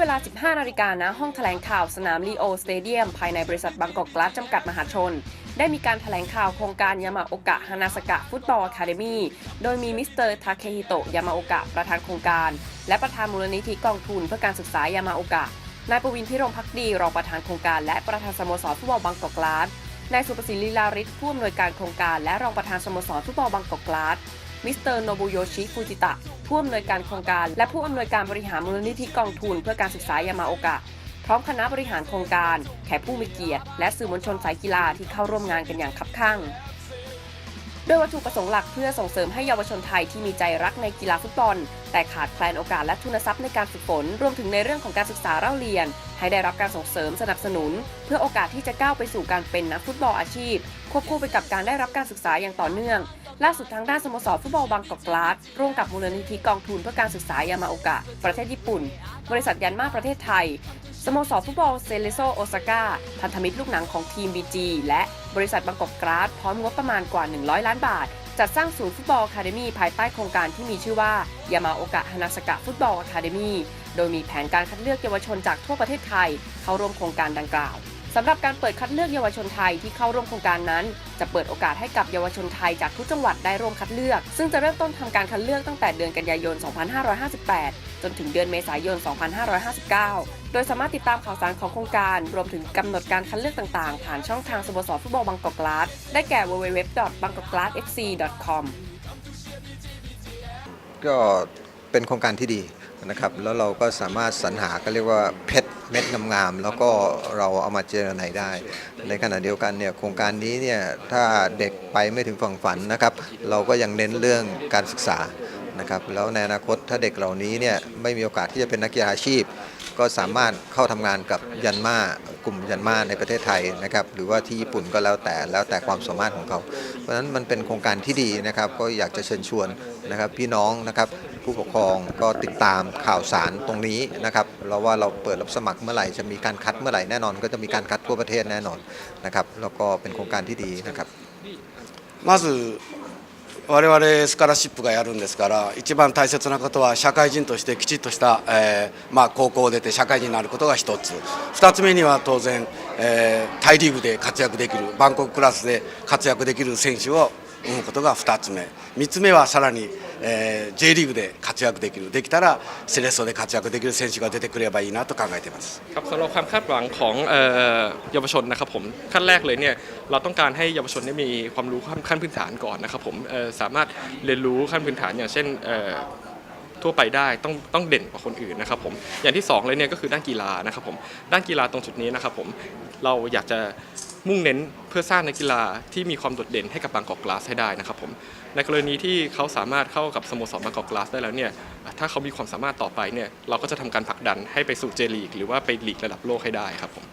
เวลา 15 นาฬิกาณห้องแถลงข่าวสนามลีโอสเตเดียม ภายในบริษัทบางกอกกลาสจำกัดมหาชน ได้มีการแถลงข่าวโครงการยามาโอกะฮานาสกะฟุตบอลอะคาเดมีโดยมีมิสเตอร์ทาเคฮิโตะยามาโอกะประธานโครงการ และประธานมูลนิธิกองทุนเพื่อการศึกษายามาโอกะ นายประวินพิรมพักดีรองประธานโครงการและประธานสโมสรฟุตบอลบางกอกกลาสนายสุประสิทธิ์ลีลาริศผู้อำนวยการโครงการและรองประธานสโมสรฟุตบอลบางกอกกลาส มิสเตอร์โนบุโยชิฟูจิตะ ผู้อำนวยการโครงการ และผู้อำนวยการบริหารมูลนิธิกองทุนเพื่อการศึกษายามาโอกะ พร้อมคณะบริหารโครงการ แขกผู้มีเกียรติ และสื่อมวลชนสายกีฬาที่เข้าร่วมงานกันอย่างคับคั่งโดยวัตถุประสงค์หลักเพื่อส่งเสริมให้เยาวชนไทยที่มีใจรักในกีฬาฟุตบอล แต่ขาดแคลนโอกาสและทุนทรัพย์ในการฝึกฝน รวมถึงในเรื่องของการศึกษาเล่าเรียน ให้ได้รับการส่งเสริมสนับสนุน เพื่อโอกาสที่จะก้าวไปสู่การเป็นนักฟุตบอลอาชีพ ควบคู่ไปกับการได้รับการศึกษาอย่างต่อเนื่อง ล่าสุดทางด้านสโมสรฟุตบอลบางกอกกลาสร่วมกับมูลนิธิกองทุนเพื่อการศึกษายามาโอกะ ประเทศญี่ปุ่น บริษัทยันมาประเทศไทย สโมสรฟุตบอลเซเลโซโอซาก้าพันธมิตรลูกหนังของทีม BG และบริษัทบางกอกกราสพร้อมงบประมาณกว่า 100 ล้านบาท จัดสร้างศูนย์ฟุตบอลคาเดมีภายใต้โครงการที่มีชื่อว่ายามาโอกะฮานาสกะฟุตบอลคาเดมีโดยมีแผนการคัดเลือกเยาวชนจากทั่วประเทศไทย เข้าร่วมโครงการดังกล่าว สำหรับการเปิดคัดเลือกเยาวชนไทยที่เข้าร่วมโครงการนั้น จะเปิดโอกาสให้กับเยาวชนไทยจากทุกจังหวัดได้ร่วมคัดเลือก ซึ่งจะเริ่มต้นทำการคัดเลือกตั้งแต่เดือนกันยายน 2558 จนถึงเดือนเมษายน 2559 โดยสามารถติดตามข่าวสารของโครงการ รวมถึงกำหนดการคัดเลือกต่างๆ ผ่านช่องทางสโมสรฟุตบอลบางกอกกลาสได้แก่ www.bangkokglassfc.com ก็เป็นโครงการที่ดี นะครับแล้วเราก็สามารถสรรหาก็เรียกว่าเพชรเม็ดงามๆแล้วก็เราเอามาเจรไนได้ ในขณะเดียวกันเนี่ยโครงการนี้เนี่ยถ้าเด็กไปไม่ถึงฝั่งฝันนะครับ เราก็ยังเน้นเรื่องการศึกษานะครับแล้วในอนาคตถ้าเด็กเหล่านี้เนี่ยไม่มีโอกาสที่จะเป็นนักกีฬาอาชีพ ก็สามารถเข้าทำงานกับยันมากลุ่มยันมาในประเทศไทยนะครับหรือว่าที่ญี่ปุ่นก็แล้วแต่แล้วแต่ความสามารถของเขา เพราะฉะนั้นมันเป็นโครงการที่ดีนะครับก็อยากจะเชิญชวนนะครับพี่น้องนะครับ ผู้ปกครองก็ติดตามข่าวสารตรงนี้นะครับเราว่าเราเปิดรับสมัครเมื่อไหร่จะมีการคัดเมื่อไหร่แน่นอน ก็จะมีการคัดทั่วประเทศแน่นอนนะครับแล้วก็เป็นโครงการที่ดีนะครับ まず我々スカラシップがやるんですから一番大切なことは社会人としてきちっとした、えーまあ、高校を出て社会人になることが一つ二つ目には当然、えータイリーグで活躍できるバンコククラスで活躍できる選手を 生むことが二つ目三つ目はさらに、えー J リーグで活躍できるできたらセレッソで活躍できる選手が出てくればいいなと考えています ครับสำหรับความคาดหวังของเอ่อเยาวชนนะครับผมขั้นแรกเลยเนี่ยเราต้องการให้เยาวชนได้มีความรู้ขั้นขั้นพื้นฐานก่อนนะครับผมเอ่อสามารถเรียนรู้ขั้นพื้นฐานอย่างเช่นเอ่อทั่วไปได้ต้องต้องเด่นกว่าคนอื่นนะครับผมอย่างที่สองเลยเนี่ยก็คือด้านกีฬานะครับผมด้านกีฬาตรงจุดนี้นะครับผมเราอยากจะ มุ่งเน้นเพื่อสร้างนักกีฬาที่มีความโดดเด่นให้กับบางกอกกลาสให้ได้นะครับผมในกรณีที่เขาสามารถเข้ากับสโมสรบางกอกกลาสได้แล้วเนี่ยถ้าเขามีความสามารถต่อไปเนี่ยเราก็จะทำการผลักดันให้ไปสู่เจลีกหรือว่าไปลีกระดับโลกให้ได้ครับผม